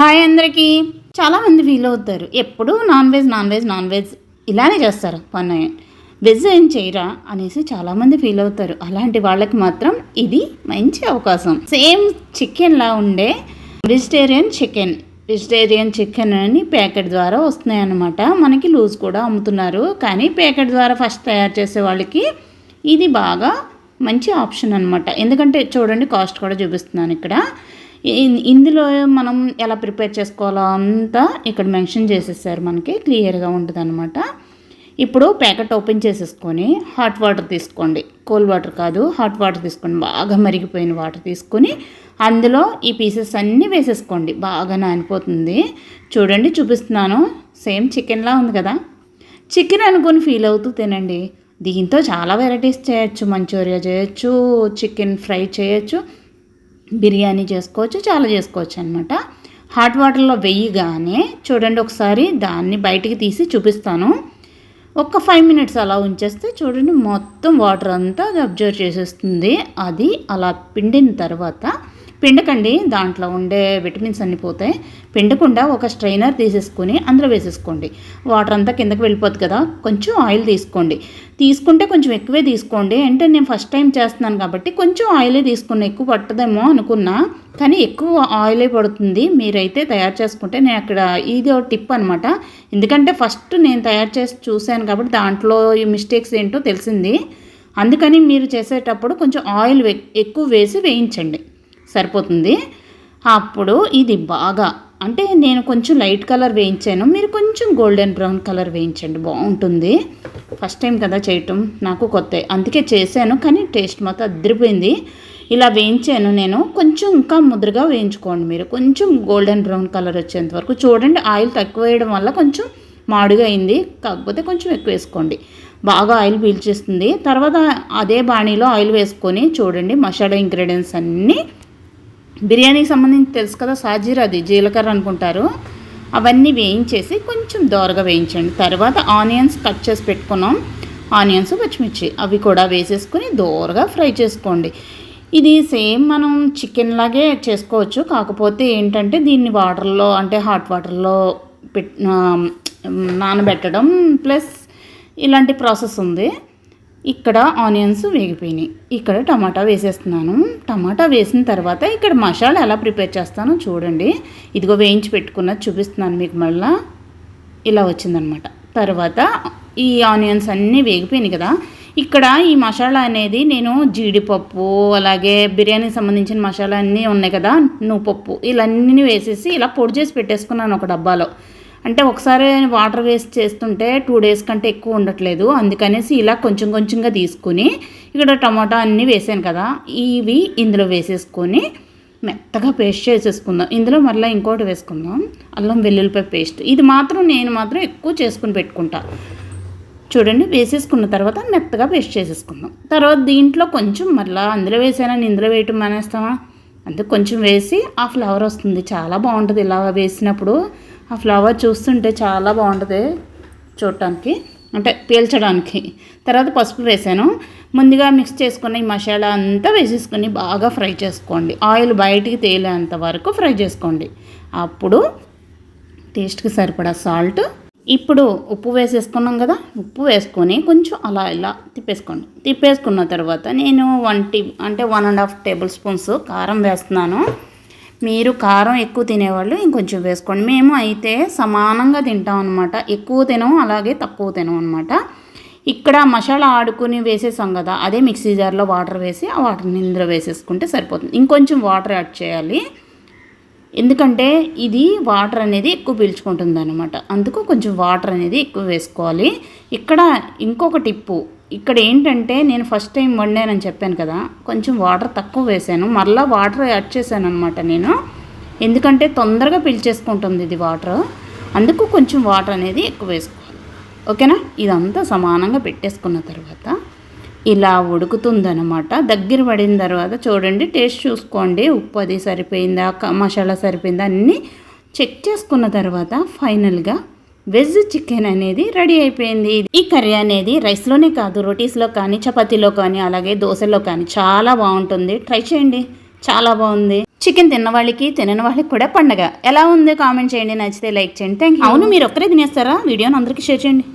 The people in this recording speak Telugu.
హాయ్ అందరికీ. చాలామంది ఫీల్ అవుతారు. ఎప్పుడు non veg non veg non veg ఇలానే చేస్తారు. పని వెజ్ ఏం చేయరా అనేసి చాలామంది ఫీల్ అవుతారు. అలాంటి వాళ్ళకి మాత్రం ఇది మంచి అవకాశం. సేమ్ చికెన్లా ఉండే వెజిటేరియన్ చికెన్ వెజిటేరియన్ చికెన్ అని ప్యాకెట్ ద్వారా వస్తున్నాయన్నమాట. మనకి లూజ్ కూడా అమ్ముతున్నారు. కానీ ప్యాకెట్ ద్వారా ఫస్ట్ తయారు చేసే వాళ్ళకి ఇది బాగా మంచి ఆప్షన్ అనమాట ఎందుకంటే చూడండి కాస్ట్ కూడా చూపిస్తున్నాను ఇక్కడ. ఇందులో మనం ఎలా ప్రిపేర్ చేసుకోవాలో అంతా ఇక్కడ మెన్షన్ చేసేసారు మనకి క్లియర్గా ఉంటుంది అనమాట ఇప్పుడు ప్యాకెట్ ఓపెన్ చేసేసుకొని హాట్ వాటర్ తీసుకోండి. కోల్డ్ వాటర్ కాదు హాట్ వాటర్ తీసుకోండి. బాగా మరిగిపోయిన వాటర్ తీసుకొని అందులో ఈ పీసెస్ అన్నీ వేసేసుకోండి. బాగా నానిపోతుంది. చూడండి చూపిస్తున్నాను. సేమ్ చికెన్లా ఉంది కదా. చికెన్ అనుకొని ఫీల్ అవుతూ తినండి. దీంతో చాలా వెరైటీస్ చేయొచ్చు మంచూరియా చేయొచ్చు చికెన్ ఫ్రై చేయొచ్చు. బిర్యానీ చేసుకోవచ్చు చాలా చేసుకోవచ్చు అనమాట హాట్ వాటర్లో వెయ్యగానే చూడండి ఒకసారి దాన్ని బయటికి తీసి చూపిస్తాను. ఒక్క ఫైవ్ మినిట్స్ అలా ఉంచేస్తే చూడండి మొత్తం వాటర్ అంతా అది అబ్జర్వ్ చేసేస్తుంది. అది అలా పిండిన తర్వాత పిండకండి. దాంట్లో ఉండే విటమిన్స్ అన్నీ పోతాయి. పిండకుండా ఒక స్ట్రైనర్ తీసేసుకొని అందులో వేసేసుకోండి. వాటర్ అంతా కిందకి వెళ్ళిపోద్ది కదా. కొంచెం ఆయిల్ తీసుకోండి. తీసుకుంటే కొంచెం ఎక్కువే తీసుకోండి. అంటే నేను ఫస్ట్ టైం చేస్తున్నాను కాబట్టి కొంచెం ఆయిలే తీసుకున్నా. ఎక్కువ పట్టదేమో అనుకున్నా. కానీ ఎక్కువ ఆయిలే పడుతుంది. మీరైతే తయారు చేసుకుంటే నేను అక్కడ ఇది ఒక టిప్ అనమాట ఎందుకంటే ఫస్ట్ నేను తయారు చేసి చూశాను కాబట్టి దాంట్లో ఈ మిస్టేక్స్ ఏంటో తెలిసింది. అందుకని మీరు చేసేటప్పుడు కొంచెం ఆయిల్ ఎక్కువ వేసి వేయించండి. సరిపోతుంది. అప్పుడు ఇది బాగా అంటే నేను కొంచెం లైట్ కలర్ వేయించాను. మీరు కొంచెం గోల్డెన్ బ్రౌన్ కలర్ వేయించండి బాగుంటుంది. ఫస్ట్ టైం కదా చేయటం నాకు కొత్త అందుకే చేశాను కానీ టేస్ట్ మాత్రం అదిరిపోయింది. ఇలా వేయించాను నేను. కొంచెం ఇంకా ముద్రగా వేయించుకోండి మీరు. కొంచెం గోల్డెన్ బ్రౌన్ కలర్ వచ్చేంత వరకు చూడండి ఆయిల్ తక్కువ వేయడం వల్ల కొంచెం మాడుగా అయింది. కాకపోతే కొంచెం ఎక్కువ వేసుకోండి. బాగా ఆయిల్ పీల్చేస్తుంది. తర్వాత అదే బాణీలో ఆయిల్ వేసుకొని చూడండి మసాలా ఇంగ్రీడియంట్స్ అన్నీ బిర్యానీకి సంబంధించి తెలుసు కదా సాజీరా అది జీలకర్ర అనుకుంటారు. అవన్నీ వేయించేసి కొంచెం దోరగా వేయించండి. తర్వాత ఆనియన్స్ కట్ చేసి పెట్టుకున్నాం. ఆనియన్స్ పచ్చిమిర్చి అవి కూడా వేసేసుకొని దోరగా ఫ్రై చేసుకోండి. ఇది సేమ్ మనం చికెన్ లాగే చేసుకోవచ్చు. కాకపోతే ఏంటంటే దీన్ని వాటర్లో అంటే హాట్ వాటర్లో పెట్ నానబెట్టడం ప్లస్ ఇలాంటి ప్రాసెస్ ఉంది. ఇక్కడ ఆనియన్స్ వేగిపోయినాయి. ఇక్కడ టమాటా వేసేస్తున్నాను. టమాటా వేసిన తర్వాత ఇక్కడ మసాలా ఎలా ప్రిపేర్ చేస్తానో చూడండి. ఇదిగో వేయించి పెట్టుకున్నది చూపిస్తున్నాను మీకు మళ్ళీ. ఇలా వచ్చిందనమాట. తర్వాత ఈ ఆనియన్స్ అన్నీ వేగిపోయినాయి కదా. ఇక్కడ ఈ మసాలా అనేది నేను జీడిపప్పు అలాగే బిర్యానీకి సంబంధించిన మసాలా అన్నీ ఉన్నాయి కదా నువ్వు పప్పు. ఇలా అన్నీ వేసేసి ఇలా పొడి చేసి పెట్టేసుకున్నాను ఒక డబ్బాలో. అంటే ఒకసారి వాటర్ వేస్ట్ చేస్తుంటే టూ డేస్ కంటే ఎక్కువ ఉండట్లేదు. అందుకనేసి ఇలా కొంచెం కొంచెంగా తీసుకుని ఇక్కడ టమాటా అన్నీ వేసాను కదా ఇవి ఇందులో వేసేసుకొని మెత్తగా పేస్ట్ చేసేసుకుందాం. ఇందులో మళ్ళీ ఇంకోటి వేసుకుందాం. అల్లం వెల్లుల్లిపాయ పేస్ట్. ఇది మాత్రం నేను మాత్రం ఎక్కువ చేసుకుని పెట్టుకుంటా. చూడండి వేసేసుకున్న తర్వాత మెత్తగా పేస్ట్ చేసేసుకుందాం. తర్వాత దీంట్లో కొంచెం మళ్ళీ అందులో వేసానని ఇందులో వేయటం మానేస్తామా? అందుకు కొంచెం వేసి ఆ ఫ్లవర్ వస్తుంది. చాలా బాగుంటుంది ఇలా వేసినప్పుడు. ఆ ఫ్లవర్ చూస్తుంటే చాలా బాగుంటుంది చూడటానికి. అంటే పీల్చడానికి. తర్వాత పసుపు వేసాను. ముందుగా మిక్స్ చేసుకున్న ఈ మసాలా అంతా వేసేసుకొని బాగా ఫ్రై చేసుకోండి. ఆయిల్ బయటికి తేలేంత వరకు ఫ్రై చేసుకోండి. అప్పుడు టేస్ట్కి సరిపడా సాల్ట్. ఇప్పుడు ఉప్పు వేసేసుకున్నాం కదా ఉప్పు వేసుకొని కొంచెం అలా ఇలా తిప్పేసుకోండి. తిప్పేసుకున్న తర్వాత నేను వన్ టీ అంటే one and half tablespoons కారం వేస్తున్నాను. మీరు కారం ఎక్కువ తినేవాళ్ళు ఇంకొంచెం వేసుకోండి. మేము అయితే సమానంగా తింటాం అనమాట ఎక్కువ తినం అలాగే తక్కువ తినం అనమాట ఇక్కడ మసాలా ఆడుకుని వేసేసాం కదా అదే మిక్సీ జార్లో వాటర్ వేసి ఆ వాటర్ని ఇందులో వేసేసుకుంటే సరిపోతుంది. ఇంకొంచెం వాటర్ యాడ్ చేయాలి. ఎందుకంటే ఇది వాటర్ అనేది ఎక్కువ పీల్చుకుంటుంది అనమాట అందుకు కొంచెం వాటర్ అనేది ఎక్కువ వేసుకోవాలి. ఇక్కడ ఇంకొక టిప్పు ఇక్కడ ఏంటంటే నేను ఫస్ట్ టైం వండానని చెప్పాను కదా కొంచెం వాటర్ తక్కువ వేసాను. మరలా వాటర్ యాడ్ చేశాను అనమాట నేను. ఎందుకంటే తొందరగా పిలిచేసుకుంటుంది ఇది వాటర్. అందుకు కొంచెం వాటర్ అనేది ఎక్కువ వేసుకోవాలి. ఓకేనా? ఇదంతా సమానంగా పెట్టేసుకున్న తర్వాత ఇలా ఉడుకుతుందనమాట దగ్గర పడిన తర్వాత చూడండి టేస్ట్ చూసుకోండి. ఉప్పు అది సరిపోయిందా? మసాలా సరిపోయిందా? అన్నీ చెక్ చేసుకున్న తర్వాత ఫైనల్గా వెజ్ చికెన్ అనేది రెడీ అయిపోయింది. ఈ కర్రీ అనేది రైస్లోనే కాదు రోటీస్లో కానీ చపాతీలో కానీ అలాగే దోశలో కానీ చాలా బాగుంటుంది. ట్రై చేయండి. చాలా బాగుంది. చికెన్ తిన్న వాళ్ళకి తినని వాళ్ళకి కూడా పండగ. ఎలా ఉంది కామెంట్ చేయండి. నచ్చితే లైక్ చేయండి. థ్యాంక్ యూ అవును మీరు ఒక్కరే తినేస్తారా? వీడియోని అందరికీ షేర్ చేయండి.